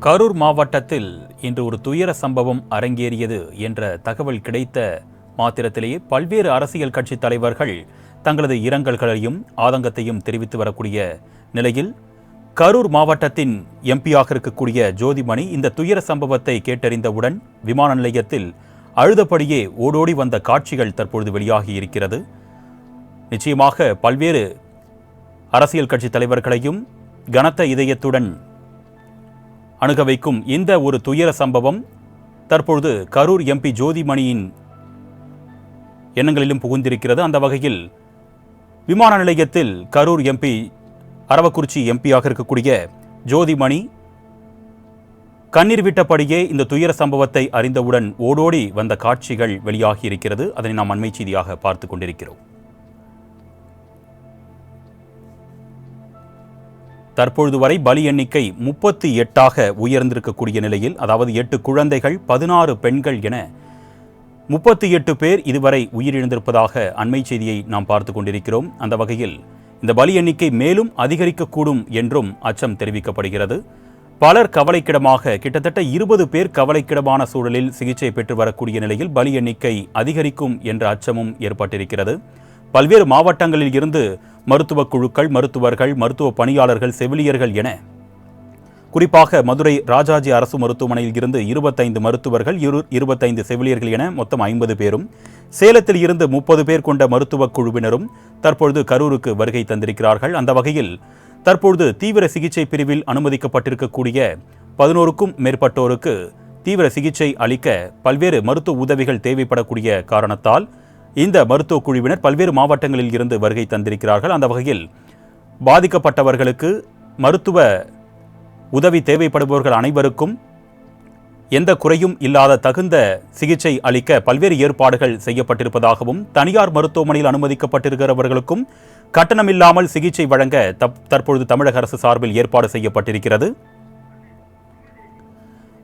கரூர் மாவட்டத்தில் இன்று ஒரு துயர சம்பவம் அரங்கேறியது என்ற தகவல் கிடைத்த மாத்திரத்திலேயே பல்வேறு அரசியல் கட்சி தலைவர்கள் தங்களது இரங்கல்களையும் ஆதங்கத்தையும் தெரிவித்து வரக்கூடிய நிலையில் கரூர் மாவட்டத்தின் எம்பியாக இருக்கக்கூடிய ஜோதிமணி இந்த துயர சம்பவத்தை கேட்டறிந்தவுடன் விமான நிலையத்தில் அழுதபடியே ஓடோடி வந்த காட்சிகள் தற்பொழுது வெளியாகி இருக்கிறது. நிச்சயமாக பல்வேறு அரசியல் கட்சி தலைவர்களையும் கனத்த இதயத்துடன் அணுக வைக்கும் இந்த ஒரு துயர சம்பவம் தற்பொழுது கரூர் எம்பி ஜோதிமணியின் எண்ணங்களிலும் புகுந்திருக்கிறது. அந்த வகையில் விமான நிலையத்தில் கரூர் எம்பி அரவக்குறிச்சி எம்பியாக இருக்கக்கூடிய ஜோதிமணி கண்ணீர் விட்டபடியே இந்த துயர சம்பவத்தை அறிந்தவுடன் ஓடோடி வந்த காட்சிகள் வெளியாகி இருக்கிறது. அதனை நாம் அண்மை செய்தியாக பார்த்து கொண்டிருக்கிறோம். தற்பொழுது வரை பலி எண்ணிக்கை முப்பத்தி எட்டாக உயர்ந்திருக்கக்கூடிய நிலையில் அதாவது எட்டு குழந்தைகள் பதினாறு பெண்கள் என முப்பத்தி எட்டு பேர் இதுவரை உயிரிழந்திருப்பதாக அண்மை செய்தியை நாம் பார்த்து கொண்டிருக்கிறோம். அந்த வகையில் இந்த பலி எண்ணிக்கை மேலும் அதிகரிக்கக்கூடும் என்றும் அச்சம் தெரிவிக்கப்படுகிறது. பலர் கவலைக்கிடமாக கிட்டத்தட்ட இருபது பேர் கவலைக்கிடமான சூழலில் சிகிச்சை பெற்று வரக்கூடிய நிலையில் பலி எண்ணிக்கை அதிகரிக்கும் என்ற அச்சமும் ஏற்பட்டிருக்கிறது. பல்வேறு மாவட்டங்களில் இருந்து மருத்துவக் குழுக்கள் மருத்துவர்கள் மருத்துவ பணியாளர்கள் செவிலியர்கள் என குறிப்பாக மதுரை ராஜாஜி அரசு மருத்துவமனையில் இருந்து இருபத்தைந்து மருத்துவர்கள் இரு இருபத்தைந்து செவிலியர்கள் என மொத்தம் ஐம்பது பேரும் சேலத்தில் இருந்து முப்பது பேர் கொண்ட மருத்துவக் குழுவினரும் தற்பொழுது கரூருக்கு வருகை தந்திருக்கிறார்கள். அந்த வகையில் தற்பொழுது தீவிர சிகிச்சை பிரிவில் அனுமதிக்கப்பட்டிருக்கக்கூடிய பதினோருக்கும் மேற்பட்டோருக்கு தீவிர சிகிச்சை அளிக்க பல்வேறு மருத்துவ உதவிகள் தேவைப்படக்கூடிய காரணத்தால் இந்த மருத்துவ குழுவினர் பல்வேறு மாவட்டங்களில் இருந்து வருகை தந்திருக்கிறார்கள். அந்த வகையில் பாதிக்கப்பட்டவர்களுக்கு மருத்துவ உதவி தேவைப்படுபவர்கள் அனைவருக்கும் எந்த குறையும் இல்லாத தகுந்த சிகிச்சை அளிக்க பல்வேறு ஏற்பாடுகள் செய்யப்பட்டிருப்பதாகவும் தனியார் மருத்துவமனையில் அனுமதிக்கப்பட்டிருக்கிறவர்களுக்கும் கட்டணமில்லாமல் சிகிச்சை வழங்க தப்- தற்பொழுது தமிழக அரசு சார்பில் ஏற்பாடு செய்யப்பட்டிருக்கிறது.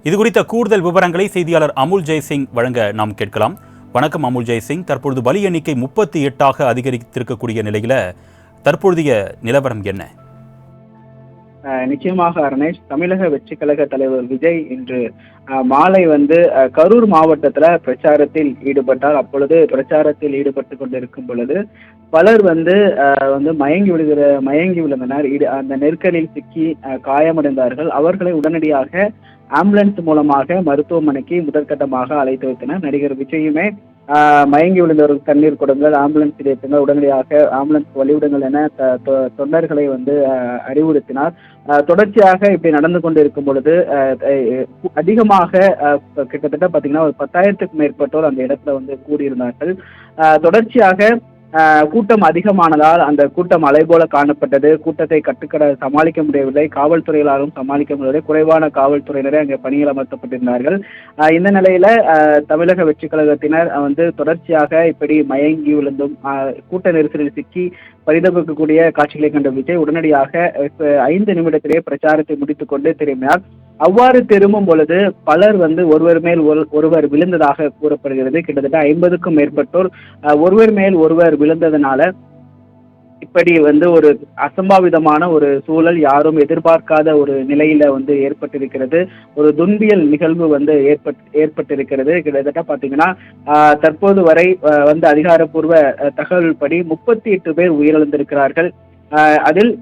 இதுகுறித்த கூடுதல் விவரங்களை செய்தியாளர் அமுல் ஜெய்சிங் வழங்க நாம் கேட்கலாம். வணக்கம் அமுல் ஜெய்சிங். தற்பொழுது பலி எண்ணிக்கை முப்பத்தி எட்டாக அதிகரித்திருக்கக்கூடிய நிலையில தற்பொழுதைய நிலவரம் என்ன? அஹ் நிச்சயமாக அருணேஷ் தமிழக வெற்றி கழக தலைவர் விஜய் இன்று அஹ், மாலை வந்து அஹ், கரூர் மாவட்டத்துல பிரச்சாரத்தில் ஈடுபட்டார். அப்பொழுது பிரச்சாரத்தில் ஈடுபட்டு கொண்டிருக்கும் பொழுது பலர் வந்து வந்து மயங்கி விழுகிற மயங்கி விழுந்தனர். அந்த நெருக்கடியில் சிக்கி அஹ், காயமடைந்தார்கள். அவர்களை உடனடியாக ஆம்புலன்ஸ் மூலமாக மருத்துவமனைக்கு முதற்கட்டமாக அழைத்து வைத்தனர். நடிகர் விஜயுமே மயங்கி விழுந்தவருக்கு தண்ணீர் கொடுங்கள் ஆம்புலன்ஸ் ஏற்றுங்கள் உடனடியாக ஆம்புலன்ஸ் வழிவிடுங்கள் என த- தொ- தொண்டர்களை வந்து அறிவுறுத்தினார். தொடர்ச்சியாக இப்படி நடந்து கொண்டிருக்கும் பொழுது அதிகமாக கிட்டத்தட்ட பார்த்தீங்கன்னா ஒரு பத்தாயிரத்துக்கும் மேற்பட்டோர் அந்த இடத்துல வந்து கூடியிருந்தார்கள். தொடர்ச்சியாக கூட்டம் அதிகமானதால் அந்த கூட்டம் அலைபோல காணப்பட்டது. கூட்டத்தை கட்டுக்கட சமாளிக்க முடியவில்லை. காவல்துறையிலாலும் சமாளிக்க முடியவில்லை. குறைவான காவல்துறையினரே அங்கே பணியில் அமர்த்தப்பட்டிருந்தார்கள். இந்த நிலையில தமிழக வெற்றி கழகத்தினர் வந்து தொடர்ச்சியாக இப்படி மயங்கி விழுந்தும் கூட்ட நெரிசலில் சிக்கி பரிதவிக்கக்கூடிய காட்சிகளை கண்ட விஜய் உடனடியாக ஐந்து நிமிடத்திலேயே பிரச்சாரத்தை முடித்துக் கொண்டு திரும்பினார் அவ்வாறு திரும்பும் பொழுது பலர் வந்து ஒருவர் மேல் ஒரு- ஒருவர் விழுந்ததாக கூறப்படுகிறது. கிட்டத்தட்ட ஐம்பதுக்கும் மேற்பட்டோர் ஒருவர் மேல் ஒருவர் விழுந்ததுனால இப்படி வந்து ஒரு அசம்பாவிதமான ஒரு சூழல் யாரும் எதிர்பார்க்காத ஒரு நிலையில வந்து ஏற்பட்டிருக்கிறது. ஒரு துன்பியல் நிகழ்வு வந்து ஏற்பட் ஏற்பட்டிருக்கிறது. கிட்டத்தட்ட பாத்தீங்கன்னா தற்போது வரை வந்து அதிகாரப்பூர்வ தகவல் படி முப்பத்தி எட்டு பேர் உயிரிழந்திருக்கிறார்கள். அதில்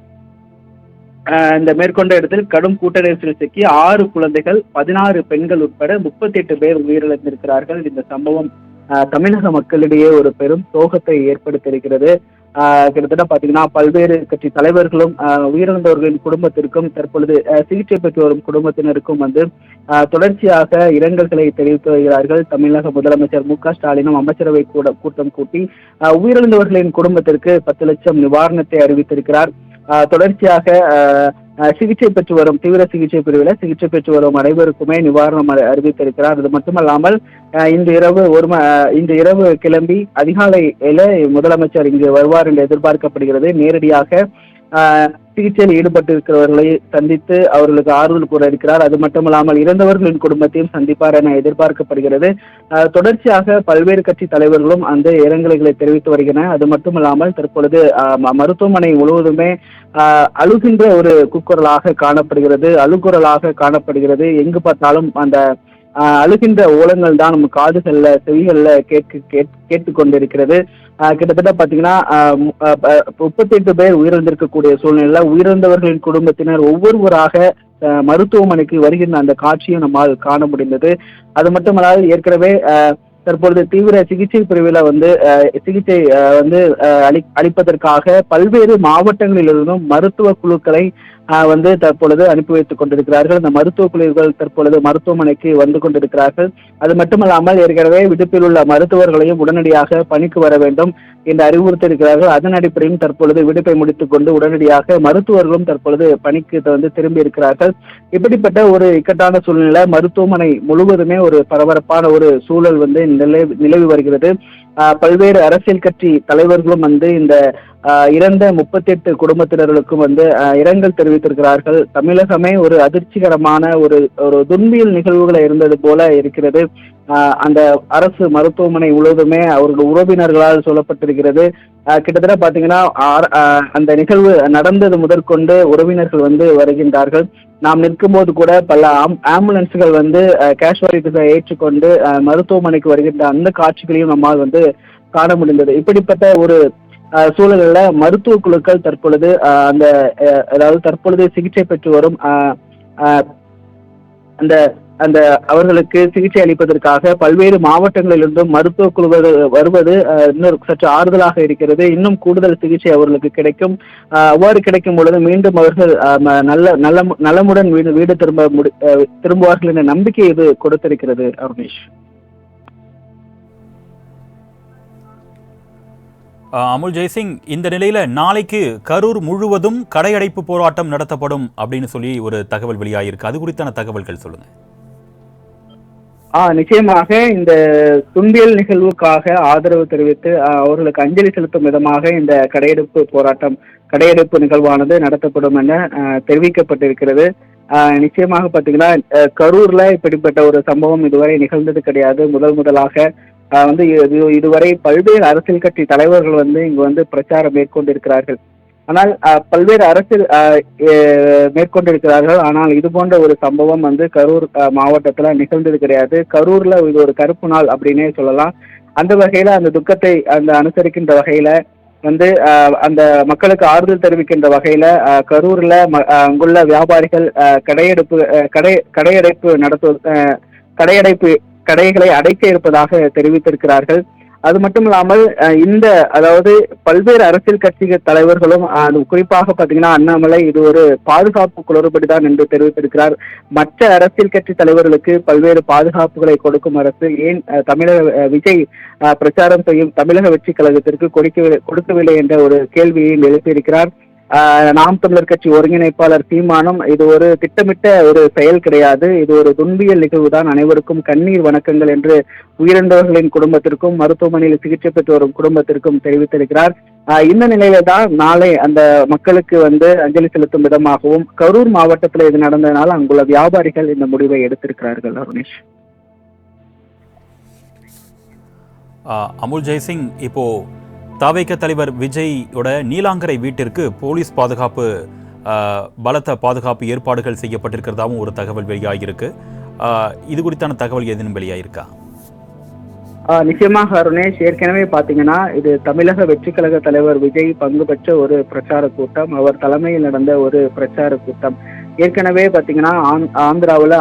இந்த மேற்கொண்ட இடத்தில் கடும் கூட்ட நெரிசலில் சிக்கி ஆறு குழந்தைகள் பதினாறு பெண்கள் உட்பட முப்பத்தி எட்டு பேர் உயிரிழந்திருக்கிறார்கள். இந்த சம்பவம் தமிழக மக்களிடையே ஒரு பெரும் சோகத்தை ஏற்படுத்தியிருக்கிறது. கிட்டத்தட்ட பாத்தீங்கன்னா பல்வேறு கட்சி தலைவர்களும் உயிரிழந்தவர்களின் குடும்பத்திற்கும் தற்பொழுது சிகிச்சை பெற்று வரும் குடும்பத்தினருக்கும் வந்து தொடர்ச்சியாக இரங்கல்களை தெரிவித்து வருகிறார்கள். தமிழக முதலமைச்சர் மு க ஸ்டாலினும் அமைச்சரவை கூட கூட்டம் கூட்டி உயிரிழந்தவர்களின் குடும்பத்திற்கு பத்து லட்சம் நிவாரணத்தை அறிவித்திருக்கிறார். தொடர்ச்சியாக சிகிச்சை பெற்று வரும் தீவிர சிகிச்சை பிரிவில் சிகிச்சை பெற்று வரும் அனைவருக்குமே நிவாரணம் அறிவித்திருக்கிறார். அது மட்டுமல்லாமல் ஆஹ் இன்று இரவு ஒரு ம- இன்று இரவு கிளம்பி அதிகாலையில முதலமைச்சர் இங்கு வருவார் என்று எதிர்பார்க்கப்படுகிறது. நேரடியாக சிகிச்சையில் ஈடுபட்டு ஈடுபட்டிருக்கிறவர்களை சந்தித்து அவர்களுக்கு ஆறுதல் கூற இருக்கிறார். அது மட்டுமல்லாமல் இறந்தவர்களின் குடும்பத்தையும் சந்திப்பார் என எதிர்பார்க்கப்படுகிறது. தொடர்ச்சியாக பல்வேறு கட்சி தலைவர்களும் அந்த இரங்கல்களை தெரிவித்து வருகின்றன அது மட்டும் இல்லாமல் தற்பொழுது ம- மருத்துவமனை முழுவதுமே அழுகின்ற ஒரு குக்குரலாக காணப்படுகிறது. அழுகுரலாக காணப்படுகிறது. எங்கு பார்த்தாலும் அந்த அழுகின்ற ஓலங்கள் தான் நம்ம காதுகள்ல செவிகள்ல கேட்க கேட் கேட்டுக்கொண்டிருக்கிறது. கிட்டத்தட்ட பாத்தீங்கன்னா முப்பத்தி எட்டு பேர் உயிரிழந்திருக்கக்கூடிய சூழ்நிலையில உயிரிழந்தவர்களின் குடும்பத்தினர் ஒவ்வொருவராக மருத்துவமனைக்கு வருகின்ற அந்த காட்சியும் நம்மால் காண முடிந்தது. அது மட்டுமல்லாது ஏற்கனவே தற்பொழுது தீவிர சிகிச்சை பிரிவில் வந்து சிகிச்சை வந்து அளி அளிப்பதற்காக பல்வேறு மாவட்டங்களிலிருந்தும் மருத்துவ குழுக்களை வந்து தற்பொழுது அனுப்பி வைத்துக் கொண்டிருக்கிறார்கள். இந்த மருத்துவ குழுக்கள் தற்பொழுது மருத்துவமனைக்கு வந்து கொண்டிருக்கிறார்கள். அது மட்டுமல்லாமல் ஏற்கனவே விடுப்பில் உள்ள மருத்துவர்களையும் உடனடியாக பணிக்கு வர வேண்டும் என்று அறிவுறுத்தியிருக்கிறார்கள். அதன் அடிப்படையில் தற்பொழுது விடுப்பை முடித்துக் கொண்டு உடனடியாக மருத்துவர்களும் தற்பொழுது பணிக்கு வந்து திரும்பி இருக்கிறார்கள். இப்படிப்பட்ட ஒரு இக்கட்டான சூழ்நிலை மருத்துவமனை முழுவதுமே ஒரு பரபரப்பான ஒரு சூழல் வந்து நிலவி நிலவி வருகிறது. பல்வேறு அரசியல் கட்சி தலைவர்களும் வந்து இந்த இறந்த முப்பத்தி எட்டு குடும்பத்தினர்களுக்கும் வந்து இரங்கல் தெரிவித்திருக்கிறார்கள். தமிழகமே ஒரு அதிர்ச்சிகரமான ஒரு ஒரு துன்பியல் நிகழ்வுகளை இருந்தது போல இருக்கிறது. அந்த அரசு மருத்துவமனை முழுவதுமே அவர்கள் உறவினர்களால் சொல்லப்பட்டிருக்கிறது கிட்டத்தட்ட பாத்தீங்கன்னா அந்த நிகழ்வு நடந்தது முதற்கொண்டு உறவினர்கள் வந்து வருகின்றார்கள். நாம் நிற்கும்போது கூட பல ஆம்- ஆம்புலன்ஸ்கள் வந்து கேஷுவாலிட்டிஸை ஏற்றுக்கொண்டு மருத்துவமனைக்கு வருகின்ற அந்த காட்சிகளையும் நம்மால் வந்து காண முடிந்தது. இப்படிப்பட்ட ஒரு சூழலில் சூழல்ல மருத்துவ குழுக்கள் தற்பொழுது அந்த அதாவது தற்பொழுது சிகிச்சை பெற்று வரும் அந்த அந்த அவர்களுக்கு சிகிச்சை அளிப்பதற்காக பல்வேறு மாவட்டங்களிலிருந்தும் மருத்துவ குழுவது வருவது இன்னும் இன்னொரு சற்று ஆறுதலாக இருக்கிறது. இன்னும் கூடுதல் சிகிச்சை அவர்களுக்கு கிடைக்கும். அவ்வாறு கிடைக்கும் பொழுது மீண்டும் அவர்கள் நல்ல நல்ல நலமுடன் வீடு வீடு திரும்ப முடி திரும்புவார்கள் என்ற நம்பிக்கை இது கொடுத்திருக்கிறது அருணேஷ். அமுல் ஜெய்சிங் இந்த நிலையில நாளைக்கு கரூர் முழுவதும் கடையடைப்பு போராட்டம் நடத்தப்படும் அப்படின்னு சொல்லி ஒரு தகவல் வெளியாகிருக்கு அது குறித்தான தகவல்கள் சொல்லுங்க. ஆ நிச்சயமாக இந்த துன்பியல் நிகழ்வுக்காக ஆதரவு தெரிவித்து அவர்களுக்கு அஞ்சலி செலுத்தும் விதமாக இந்த கடையெடுப்பு போராட்டம் கடையெடுப்பு நிகழ்வானது நடத்தப்படும் என தெரிவிக்கப்பட்டிருக்கிறது. நிச்சயமாக பார்த்தீங்கன்னா கரூரில் கரூர்ல இப்படிப்பட்ட ஒரு சம்பவம் இதுவரை நிகழ்ந்தது கிடையாது. முதல் முதலாக வந்து இது இதுவரை பல்வேறு அரசியல் கட்சி தலைவர்கள் வந்து இங்கு வந்து பிரச்சாரம் மேற்கொண்டிருக்கிறார்கள். ஆனால் பல்வேறு அரசியல் மேற்கொண்டிருக்கிறார்கள். ஆனால் இது போன்ற ஒரு சம்பவம் வந்து கரூர் மாவட்டத்தில் மாவட்டத்துல நிகழ்ந்தது கிடையாது. கரூர்ல இது ஒரு கருப்பு நாள் அப்படின்னே சொல்லலாம். அந்த வகையில அந்த துக்கத்தை அந்த அனுசரிக்கின்ற வகையில வந்து அந்த மக்களுக்கு ஆறுதல் தெரிவிக்கின்ற வகையில கரூரில் கரூர்ல ம- அங்குள்ள வியாபாரிகள் கடையெடுப்பு கடை கடையடைப்பு நடத்து கடையடைப்பு கடைகளை அடைக்க இருப்பதாக தெரிவித்திருக்கிறார்கள். அது மட்டும் இல்லாமல் இந்த அதாவது பல்வேறு அரசியல் கட்சி தலைவர்களும் குறிப்பாக பாத்தீங்கன்னா அண்ணாமலை இது ஒரு பாதுகாப்பு குளறுபடி தான் என்று தெரிவித்திருக்கிறார். மற்ற அரசியல் கட்சி தலைவர்களுக்கு பல்வேறு பாதுகாப்புகளை கொடுக்கும் அரசு ஏன் தமிழக விஜய் பிரச்சாரம் செய்யும் தமிழக வெற்றி கழகத்திற்கு கொடுக்கவில்லை கொடுக்கவில்லை என்ற ஒரு கேள்வியை எழுப்பியிருக்கிறார். நாம் தமிழர் கட்சி ஒருங்கிணைப்பாளர் தீமானம் இது ஒரு திட்டமிட்ட ஒரு செயல் கிடையாது. இது ஒரு துன்பியல் நிகழ்வு தான் அனைவருக்கும் கண்ணீர் வணக்கங்கள் என்று உயிரிழந்தவர்களின் குடும்பத்திற்கும் மருத்துவமனையில் சிகிச்சை பெற்று வரும் குடும்பத்திற்கும் தெரிவித்திருக்கிறார். இந்த நிலையில தான் நாளை அந்த மக்களுக்கு வந்து அஞ்சலி செலுத்தும் விதமாகவும் கரூர் மாவட்டத்தில் இது நடந்ததனால் அங்குள்ள வியாபாரிகள் இந்த முடிவை எடுத்திருக்கிறார்கள் அருணேஷ். அமுல் ஜெய்சிங் இப்போ தாவேக்க தலைவர் விஜயோட நீலாங்கரை வீட்டிற்கு போலீஸ் பாதுகாப்பு பலத்த பாதுகாப்பு ஏற்பாடுகள் செய்யப்பட்டிருக்கிறதாவும் ஒரு தகவல் வெளியாகியிருக்கு. இது குறித்தான தகவல் எதுவும் வெளியாகிருக்கா நிச்சயமாக அருணேஷ் ஏற்கனவே பாத்தீங்கன்னா இது தமிழக வெற்றி கழக தலைவர் விஜய் பங்கு பெற்ற ஒரு பிரச்சார கூட்டம். அவர் தலைமையில் நடந்த ஒரு பிரச்சார கூட்டம். ஏற்கனவே பாத்தீங்கன்னா ஆந்-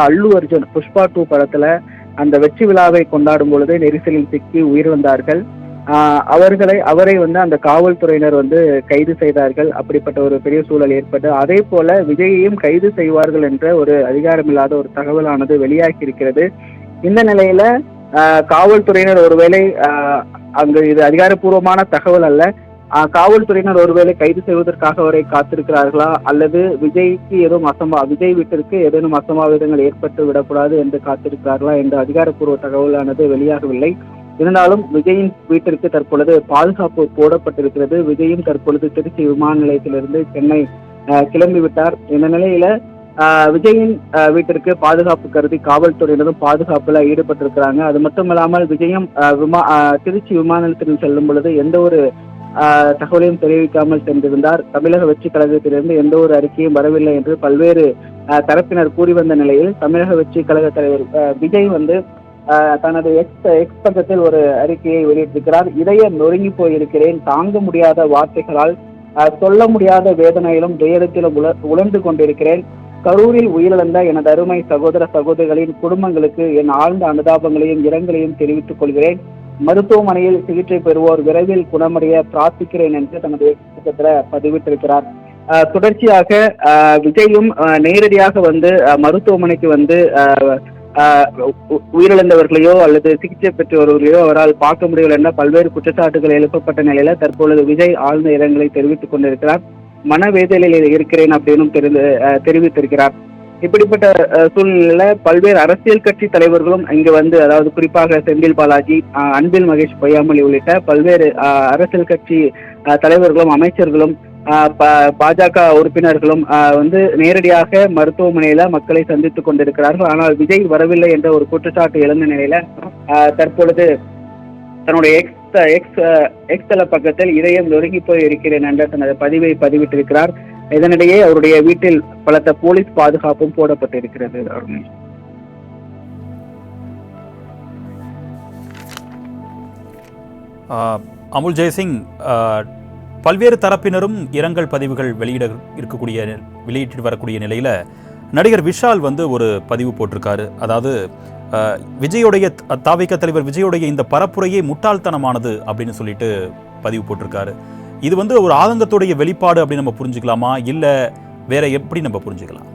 அல்லு அர்ஜுன் புஷ்பா டூ படத்துல அந்த வெற்றி விழாவை கொண்டாடும் பொழுது நெரிசலில் சிக்கி உயிர் வந்தார்கள் அவர்களை அவரை வந்து அந்த காவல்துறையினர் வந்து கைது செய்தார்கள். அப்படிப்பட்ட ஒரு பெரிய சூழல் ஏற்பட்டு அதே போல விஜயையும் கைது செய்வார்கள் என்ற ஒரு அதிகாரமில்லாத ஒரு தகவலானது வெளியாகி இருக்கிறது இந்த நிலையில காவல்துறையினர் ஒருவேளை அங்கு இது அதிகாரப்பூர்வமான தகவல் அல்ல. ஆஹ் காவல்துறையினர் ஒருவேளை கைது செய்வதற்காக அவரை காத்திருக்கிறார்களா? அல்லது விஜய்க்கு எதுவும் அசம்பா விஜய் வீட்டிற்கு ஏதேனும் அசம்பாவிதங்கள் ஏற்பட்டு விடக்கூடாது என்று காத்திருக்கிறார்களா? என்ற அதிகாரப்பூர்வ தகவலானது வெளியாகவில்லை. இருந்தாலும் விஜயின் வீட்டிற்கு தற்பொழுது பாதுகாப்பு போடப்பட்டிருக்கிறது. விஜயும் தற்பொழுது திருச்சி விமான நிலையத்திலிருந்து சென்னை கிளம்பிவிட்டார். கிளம்பி விட்டார் இந்த நிலையில விஜயின் வீட்டிற்கு பாதுகாப்பு கருதி காவல்துறையினரும் பாதுகாப்புல ஈடுபட்டிருக்கிறாங்க. அது மட்டும் இல்லாமல் விஜயம் விமா அஹ், திருச்சி விமான நிலையத்தில் செல்லும் பொழுது எந்த ஒரு தகவலையும் தெரிவிக்காமல் சென்றிருந்தார். தமிழக வெற்றி கழகத்திலிருந்து எந்த ஒரு அறிக்கையும் வரவில்லை என்று பல்வேறு தரப்பினர் கூறி வந்த நிலையில் தமிழக வெற்றி கழக தலைவர் அஹ், விஜய் வந்து தனது எக்ஸ் எக்ஸ் பக்கத்தில் ஒரு அறிக்கையை வெளியிட்டிருக்கிறார். இதயம் நொறுங்கி போயிருக்கிறேன். தாங்க முடியாத வார்த்தைகளால் சொல்ல முடியாத வேதனையிலும் துயரத்திலும் உல உழந்து கொண்டிருக்கிறேன். கரூரில் உயிரிழந்த எனது அருமை சகோதர சகோதரிகளின் குடும்பங்களுக்கு என் ஆழ்ந்த அனுதாபங்களையும் இரங்கலையும் தெரிவித்துக் கொள்கிறேன். மருத்துவமனையில் சிகிச்சை பெறுவோர் விரைவில் குணமடைய பிரார்த்திக்கிறேன் என்று தனது எக்ஸ் பக்கத்துல பதிவிட்டிருக்கிறார். தொடர்ச்சியாக விஜயும் நேரடியாக வந்து மருத்துவமனைக்கு வந்து அஹ், உயிரிழந்தவர்களையோ அல்லது சிகிச்சை பெற்றவர்களையோ அவரால் பார்க்க முடியவில்லை என பல்வேறு குற்றச்சாட்டுகள் எழுப்பப்பட்ட நிலையில தற்பொழுது விஜய் ஆழ்ந்த இரங்கலை தெரிவித்துக் கொண்டிருக்கிறார். மனவேதலையில் இருக்கிறேன் அப்படின்னும் தெரிந்து தெரிவித்திருக்கிறார். இப்படிப்பட்ட சூழ்நிலையில பல்வேறு அரசியல் கட்சி தலைவர்களும் இங்கு வந்து அதாவது குறிப்பாக செந்தில் பாலாஜி அன்பில் மகேஷ் பொய்யாமொழி உள்ளிட்ட பல்வேறு அரசியல் கட்சி தலைவர்களும் அமைச்சர்களும் பாஜக உறுப்பினர்களும் வந்து நேரடியாக மருத்துவமனையில மக்களை சந்தித்துக் கொண்டிருக்கிறார்கள். ஆனால் விஜய் வரவில்லை என்ற ஒரு குற்றச்சாட்டு எழுந்த நிலையில தற்பொழுது தன்னுடைய எக்ஸ் எக்ஸ் எக்ஸ் தள பக்கத்தில் இதயம் நொறுங்கி போய் இருக்கிறேன் என்ற தனது பதிவை பதிவிட்டிருக்கிறார். இதனிடையே அவருடைய வீட்டில் பலத்த போலீஸ் பாதுகாப்பும் போடப்பட்டிருக்கிறது அருண். ஆஹ், அமுல் ஜெய்சிங் பல்வேறு தரப்பினரும் இரங்கல் பதிவுகள் வெளியிட இருக்கக்கூடிய வெளியிட்டு வரக்கூடிய நிலையில் நடிகர் விஷால் வந்து ஒரு பதிவு போட்டிருக்காரு. அதாவது ஆஹ், விஜயோடைய தாவிக தலைவர் விஜயோடைய இந்த பரப்புரையே முட்டாள்தனமானது அப்படின்னு சொல்லிட்டு பதிவு போட்டிருக்காரு. இது வந்து ஒரு ஆதங்கத்துடைய வெளிப்பாடு அப்படின்னு நம்ம புரிஞ்சுக்கலாமா? இல்லை வேற எப்படி நம்ம புரிஞ்சுக்கலாம்?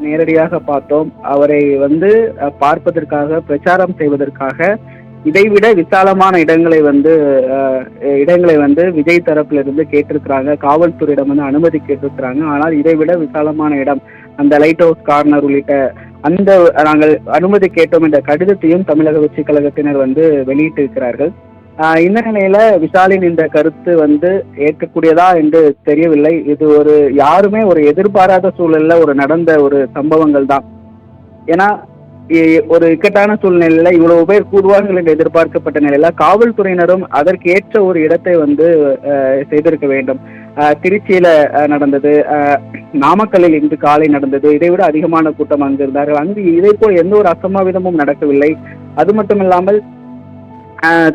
நேரடியாக பார்த்தோம். அவரை வந்து அஹ், பார்ப்பதற்காக பிரச்சாரம் செய்வதற்காக இதைவிட விசாலமான இடங்களை வந்து இடங்களை வந்து விஜய் தரப்புல இருந்து கேட்டிருக்கிறாங்க. காவல்துறையிடம் வந்து அனுமதி கேட்டிருக்கிறாங்க. ஆனால் இதைவிட விசாலமான இடம் அந்த லைட் ஹவுஸ் கார்னர் உள்ளிட்ட அந்த நாங்கள் அனுமதி கேட்டோம் என்ற கடிதத்தையும் தமிழக வெற்றி கழகத்தினர் வந்து வெளியிட்டிருக்கிறார்கள். இந்த நிலையில விஷாலின் இந்த கருத்து வந்து ஏற்கக்கூடியதா என்று தெரியவில்லை. இது ஒரு யாருமே ஒரு எதிர்பாராத சூழல்ல ஒரு நடந்த ஒரு சம்பவங்கள் தான் ஏன்னா ஒரு இக்கட்டான சூழ்நிலையில இவ்வளவு பேர் கூடுவார்கள் என்று எதிர்பார்க்கப்பட்ட நிலையில காவல்துறையினரும் அதற்கு ஏற்ற ஒரு இடத்தை வந்து செய்திருக்க வேண்டும். ஆஹ், திருச்சியில நடந்தது. நாமக்கல்லில் இன்று காலை நடந்தது. இதை விட அதிகமான கூட்டம் அங்கு இருந்தார்கள். அங்கு இதை போல் எந்த ஒரு அசம்பாவிதமும் நடக்கவில்லை. அது மட்டும் இல்லாமல் ஆஹ்,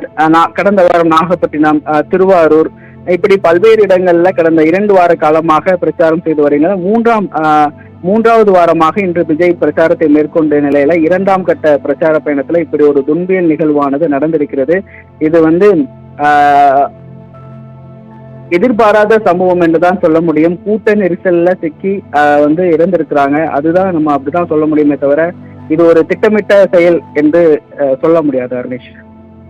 கடந்த வாரம் நாகப்பட்டினம் திருவாரூர் இப்படி பல்வேறு இடங்கள்ல கடந்த இரண்டு வார காலமாக பிரச்சாரம் செய்து வருகின்றனர் மூன்றாம் ஆஹ், மூன்றாவது வாரமாக இன்று விஜய் பிரச்சாரத்தை மேற்கொண்ட நிலையில இரண்டாம் கட்ட பிரச்சார பயணத்துல இப்படி ஒரு துன்பியல் நிகழ்வானது நடந்திருக்கிறது. இது வந்து ஆஹ், எதிர்பாராத சம்பவம் என்றுதான் சொல்ல முடியும். கூட்ட நெரிசல்ல சிக்கி வந்து இறந்திருக்கிறாங்க. அதுதான் நம்ம அப்படிதான் சொல்ல முடியுமே தவிர இது ஒரு திட்டமிட்ட செயல் என்று சொல்ல முடியாது அருணேஷ்.